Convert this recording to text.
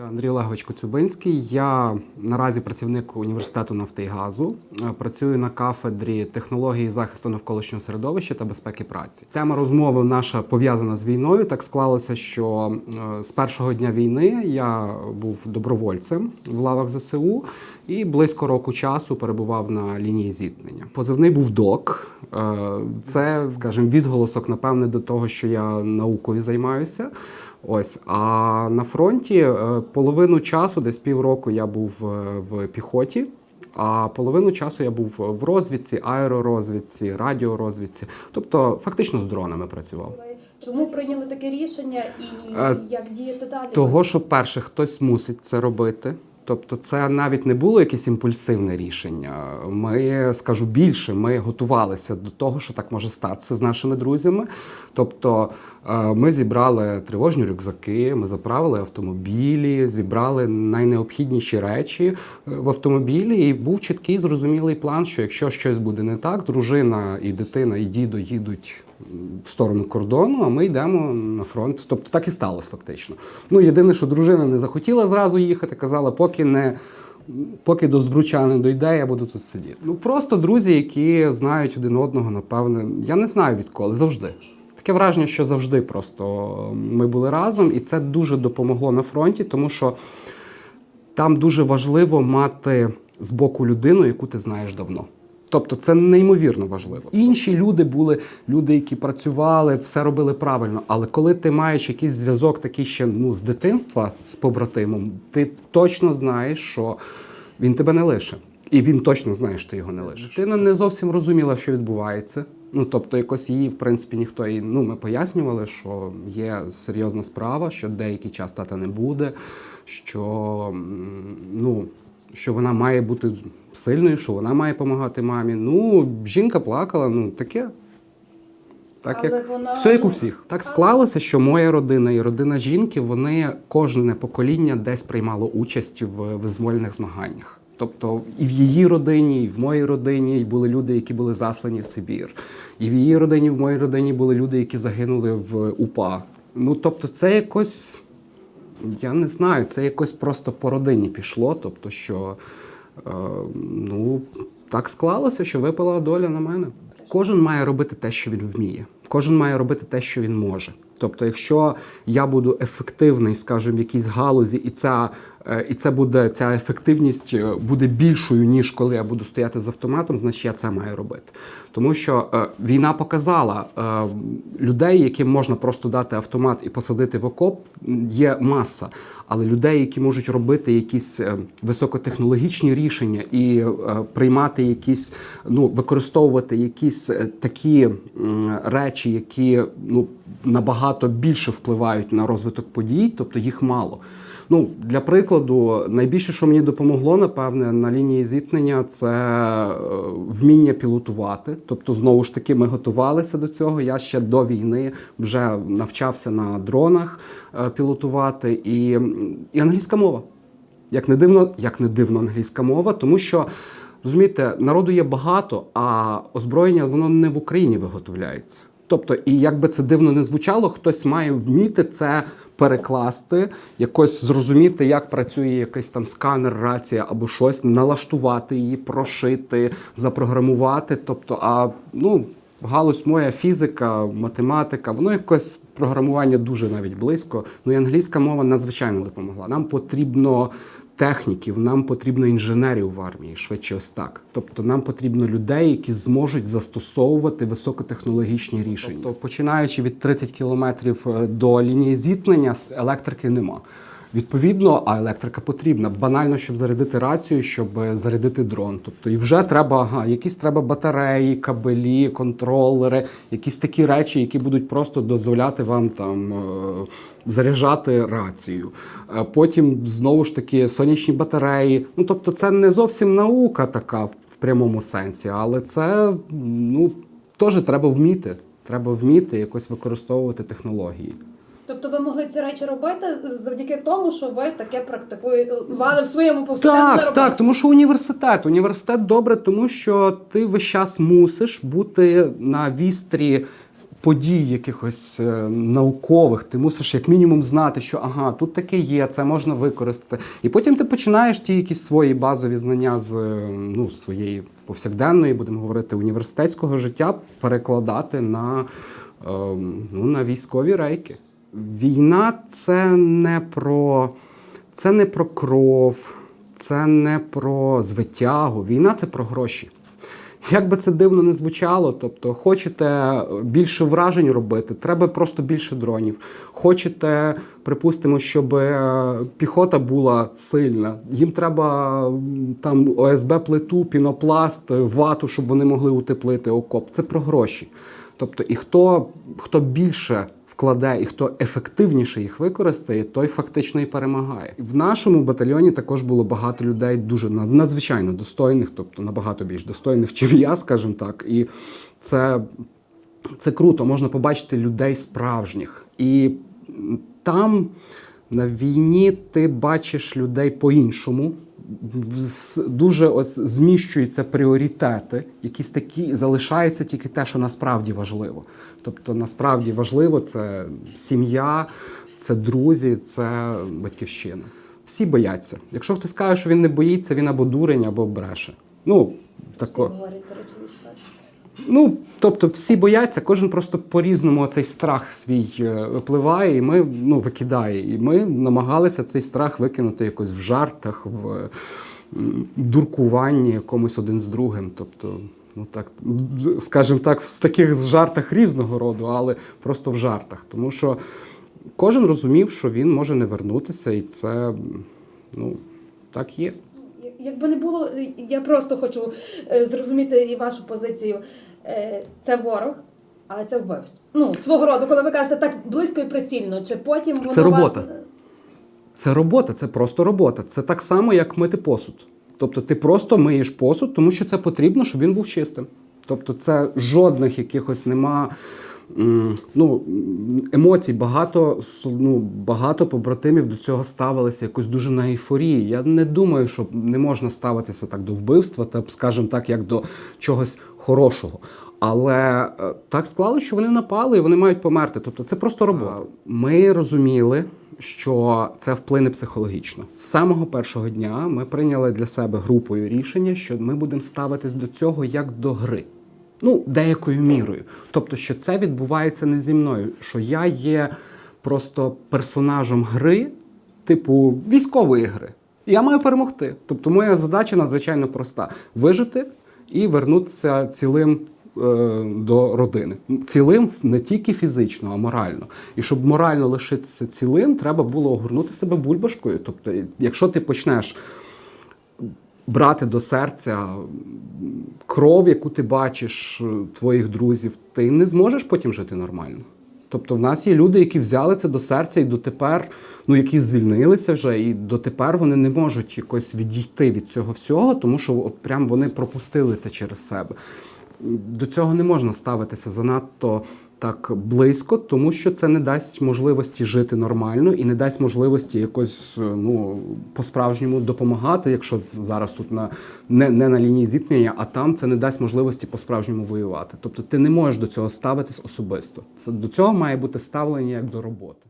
Андрій Олегович Коцюбинський. Я наразі працівник університету нафти і газу. Е, Працюю на кафедрі технології захисту навколишнього середовища та безпеки праці. Тема розмови наша пов'язана з війною. Так склалося, що е, з першого дня війни я був добровольцем в лавах ЗСУ і близько року часу перебував на лінії зіткнення. Позивний був док. Е, Це, скажімо, відголосок, напевне, до того, що я наукою займаюся. Ось а на фронті е, половину часу, десь півроку, я був е, в піхоті. А половину часу я був в розвідці, аеророзвідці, радіорозвідці, тобто фактично з дронами працював. Чому прийняли таке рішення і Е, як діяти далі? Того, що перше, хтось мусить це робити. Тобто, це навіть не було якесь імпульсивне рішення. Ми скажу більше, ми готувалися до того, що так може статися з нашими друзями. Тобто, е, ми зібрали тривожні рюкзаки, ми заправили автомобілі, зібрали найнеобхідніші речі е, в автомобілі, і був чіткий зрозумілий план, що якщо щось буде не так, дружина і дитина, і дідо їдуть в сторону кордону, а ми йдемо на фронт. Тобто так і сталося фактично. Ну єдине, що дружина не захотіла зразу їхати, казала, поки не. Поки до збруча не дойде, я буду тут сидіти. Ну просто друзі, які знають один одного, напевне, я не знаю відколи, завжди. Таке враження, що завжди просто ми були разом, і це дуже допомогло на фронті, тому що там дуже важливо мати з боку людину, яку ти знаєш давно. Тобто це неймовірно важливо. Інші люди були люди, які працювали, все робили правильно. Але коли ти маєш якийсь зв'язок такий ще ну, з дитинства з побратимом, ти точно знаєш, що він тебе не лише. І він точно знає, що ти його не лишиш. Дитина не зовсім розуміла, що відбувається. Ну тобто, якось її, в принципі, ніхто і ну ми пояснювали, що є серйозна справа, що деякий час тата не буде, що ну що вона має бути сильною, що вона має допомагати мамі. Ну, жінка плакала, ну таке. Так Але як вона- все як у всіх. Так склалося, що моя родина і родина жінки, вони кожне покоління десь приймало участь в визвольних змаганнях. Тобто і в її родині, і в моїй родині і були люди, які були заслані в Сибір. І в її родині, і в моїй родині були люди, які загинули в УПА. Ну тобто, це якось. Я не знаю, це якось просто по родині пішло. Тобто, що е, ну, так склалося, що випала доля на мене. Кожен має робити те, що він вміє. Кожен має робити те, що він може. Тобто, якщо я буду ефективний, скажімо, в якійсь галузі, і ця е, і це буде ця ефективність е, буде більшою, ніж коли я буду стояти з автоматом, значить я це маю робити. Тому що е, війна показала е, людей, яким можна просто дати автомат і посадити в окоп, є маса. Але людей, які можуть робити якісь е, високотехнологічні рішення і е, приймати якісь, ну використовувати якісь е, такі м, речі, які ну набагато більше впливають на розвиток подій, тобто їх мало. Ну, для прикладу, найбільше, що мені допомогло, напевне, на лінії зіткнення, це е, вміння пілотувати. Тобто, знову ж таки, ми готувалися до цього. Я ще до війни вже навчався на дронах е, пілотувати, і, і англійська мова. Як не дивно, як не дивно англійська мова, тому що розумієте, народу є багато, а озброєння воно не в Україні виготовляється. Тобто, і як би це дивно не звучало, хтось має вміти це перекласти, якось зрозуміти, як працює якийсь там сканер, рація або щось, налаштувати її, прошити, запрограмувати. Тобто, а ну. Галузь моя фізика, математика, воно якось програмування дуже навіть близько. Ну і англійська мова надзвичайно допомогла. Нам потрібно техніків, нам потрібно інженерів в армії, швидше ось так. Тобто нам потрібно людей, які зможуть застосовувати високотехнологічні рішення. Тобто, починаючи від 30 кілометрів е, до лінії зіткнення, електрики нема. Відповідно, а електрика потрібна. Банально, щоб зарядити рацію, щоб е, зарядити дрон. Тобто, і вже треба ага, якісь треба батареї, кабелі, контролери, якісь такі речі, які будуть просто дозволяти вам там е, заряджати рацію. Е, Потім знову ж таки сонячні батареї. Ну тобто, це не зовсім наука така в прямому сенсі, але це ну теж треба вміти. Треба вміти якось використовувати технології. Тобто ви могли ці речі робити завдяки тому, що ви таке практикували в своєму повсякденному Так, роботі? так, тому що університет. Університет добре, тому що ти весь час мусиш бути на вістрі подій якихось е, наукових, ти мусиш як мінімум знати, що ага, тут таке є, це можна використати. І потім ти починаєш ті якісь свої базові знання з е, ну, своєї повсякденної, будемо говорити, університетського життя перекладати на, е, ну, на військові рейки. Війна це не про, це не про кров, це не про звитягу. Війна це про гроші. Як би це дивно не звучало, тобто хочете більше вражень робити, треба просто більше дронів. Хочете, припустимо, щоб е, піхота була сильна, їм треба там ОСБ плиту, пінопласт, вату, щоб вони могли утеплити окоп. Це про гроші. Тобто, і хто, хто більше вкладе і хто ефективніше їх використає, той фактично і перемагає. В нашому батальйоні також було багато людей дуже надзвичайно достойних, тобто набагато більш достойних, чим я, скажімо так. І це, це круто, можна побачити людей справжніх. І там на війні ти бачиш людей по-іншому. Дуже ось зміщуються пріоритети, якісь такі залишається тільки те, що насправді важливо. Тобто, насправді важливо це сім'я, це друзі, це батьківщина. Всі бояться. Якщо хтось каже, що він не боїться, він або дурень, або бреше. Ну, тако. Ну, тобто всі бояться, кожен просто по-різному цей страх свій е, випливає, і ми ну, викидає. І ми намагалися цей страх викинути якось в жартах, в дуркуванні якомусь один з другим. Тобто, ну так, скажімо так, в таких жартах різного роду, але просто в жартах. Тому що кожен розумів, що він може не вернутися, і це ну, так є. Якби не було, я просто хочу е, зрозуміти і вашу позицію. Е, Це ворог, але це вбивство. Ну, свого роду, коли ви кажете так близько і прицільно, чи потім воно Це робота. вас... Це робота, це просто робота. Це так само, як мити посуд. Тобто ти просто миєш посуд, тому що це потрібно, щоб він був чистим. Тобто, це жодних якихось нема. Ну, емоцій багато ну, багато побратимів до цього ставилися якось дуже на ейфорії. Я не думаю, що не можна ставитися так до вбивства, та скажімо так, як до чогось хорошого. Але е, так склали, що вони напали і вони мають померти. Тобто це просто робота. Ми розуміли, що це вплине психологічно. З самого першого дня ми прийняли для себе групою рішення, що ми будемо ставитись до цього як до гри. Ну, деякою мірою. Тобто, що це відбувається не зі мною, що я є просто персонажем гри, типу військової гри. Я маю перемогти. Тобто, моя задача надзвичайно проста: вижити і вернутися цілим е, до родини. Цілим не тільки фізично, а морально. І щоб морально лишитися цілим, треба було огорнути себе бульбашкою. Тобто, якщо ти почнеш брати до серця кров, яку ти бачиш е, твоїх друзів, ти не зможеш потім жити нормально. Тобто, в нас є люди, які взяли це до серця і дотепер, ну які звільнилися вже, і дотепер вони не можуть якось відійти від цього всього, тому що от прям вони пропустили це через себе. До цього не можна ставитися занадто так близько, тому що це не дасть можливості жити нормально і не дасть можливості якось е, ну по-справжньому допомагати, якщо зараз тут на не, не на лінії зіткнення, а там це не дасть можливості по-справжньому воювати. Тобто ти не можеш до цього ставитись особисто. Це до цього має бути ставлення як до роботи.